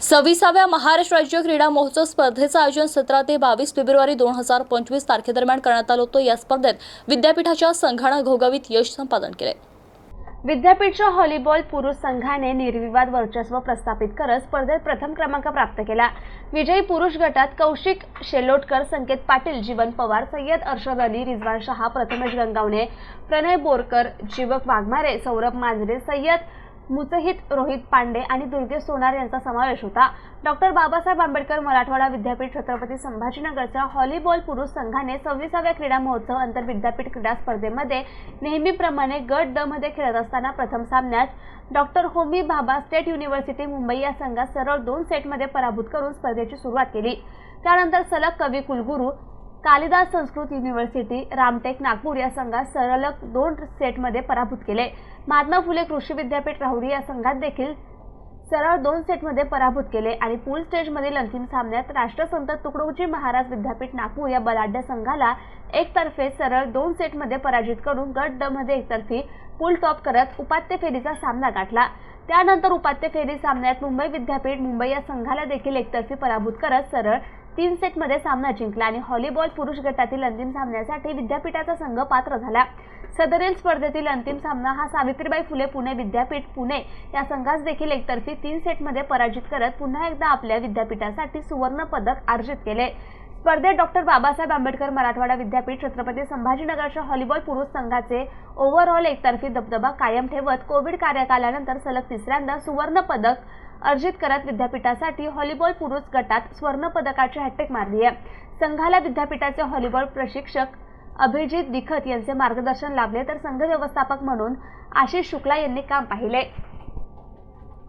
सव्वीसाव्या महाराष्ट्र राज्य क्रीडा महोत्सव स्पर्धेचं आयोजन सतरा ते बावीस फेब्रुवारी दोन हजार पंचवीस तारखेदरम्यान करण्यात आलं होतं. या स्पर्धेत विद्यापीठाच्या संघानं घोघावीत यश संपादन केले विद्यापीठच्या व्हॉलीबॉल पुरुष संघाने निर्विवाद वर्चस्व प्रस्थापित करत स्पर्धेत प्रथम क्रमांक प्राप्त केला. विजयी पुरुष गटात कौशिक शेलोटकर संकेत पाटील जीवन पवार सय्यद अर्शद अली रिजवान शहा प्रथमेश गंगावणे प्रणय बोरकर जीवक वाघमारे सौरभ मांजरे सय्यद मुचहित रोहित पांडे आणि दुर्गेश सोनार यांचा समावेश होता. डॉक्टर बाबासाहेब आंबेडकर मराठवाडा विद्यापीठ छत्रपती संभाजीनगरच्या व्हॉलीबॉल पुरुष संघाने सव्वीसाव्या क्रीडा महोत्सव आंतर विद्यापीठ क्रीडा स्पर्धेमध्ये नेहमीप्रमाणे गट ड मध्ये खेळत असताना प्रथम सामन्यात doctor Homi Bhabha state university Mumbai या संघात सरळ दोन सेटमध्ये पराभूत करून स्पर्धेची सुरुवात केली. त्यानंतर सलग कवी कुलगुरू कालिदास संस्कृत युनिव्हर्सिटी रामटेक नागपूर या संघात सरलक दोन सेटमध्ये पराभूत केले. महात्मा फुले कृषी विद्यापीठ राहुरी या संघात देखील सरळ दोन सेटमध्ये पराभूत केले आणि पूल स्टेजमधील अंतिम सामन्यात राष्ट्रसंत तुकडोजी महाराज विद्यापीठ नागपूर या बलाढ्य संघाला एकतर्फे सरळ दोन सेटमध्ये पराजित करून गट ड मध्ये एकतर्फी पूल टॉप करत उपात्य फेरीचा सामना गाठला. त्यानंतर उपात्य फेरी सामन्यात मुंबई विद्यापीठ मुंबई या संघाला देखील एकतर्फी पराभूत करत सरळ तीन सेटमध्ये सामना जिंकला आणि हॉलीबॉल पुरुष गटातील अंतिम सामन्यासाठी विद्यापीठाचा संघ पात्र झाला. सदरील स्पर्धेतील अंतिम सामना हा सावित्रीबाई फुले पुणे विद्यापीठ पुणे या संघास देखील एकतर्फी तीन सेटमध्ये पराजित करत पुन्हा एकदा आपल्या विद्यापीठासाठी सुवर्ण पदक अर्जित केले. स्पर्धेत डॉक्टर बाबासाहेब आंबेडकर मराठवाडा विद्यापीठ छत्रपती संभाजीनगरच्या हॉलीबॉल पुरुष संघाचे ओव्हरऑल एकतर्फी दबदबा कायम ठेवत कोविड कार्यकालानंतर सलग तिसऱ्यांदा सुवर्ण पदक अर्जित करत विद्यापीठासाठी हॉलीबॉल पुरुष गटात स्वर्ण पदकाची हॅट्रिक मारली आहे. संघाला विद्यापीठाचे हॉलीबॉल प्रशिक्षक अभिजित दिखत यांचे मार्गदर्शन लाभले तर संघ व्यवस्थापक म्हणून आशिष शुक्ला यांनी काम पाहिले.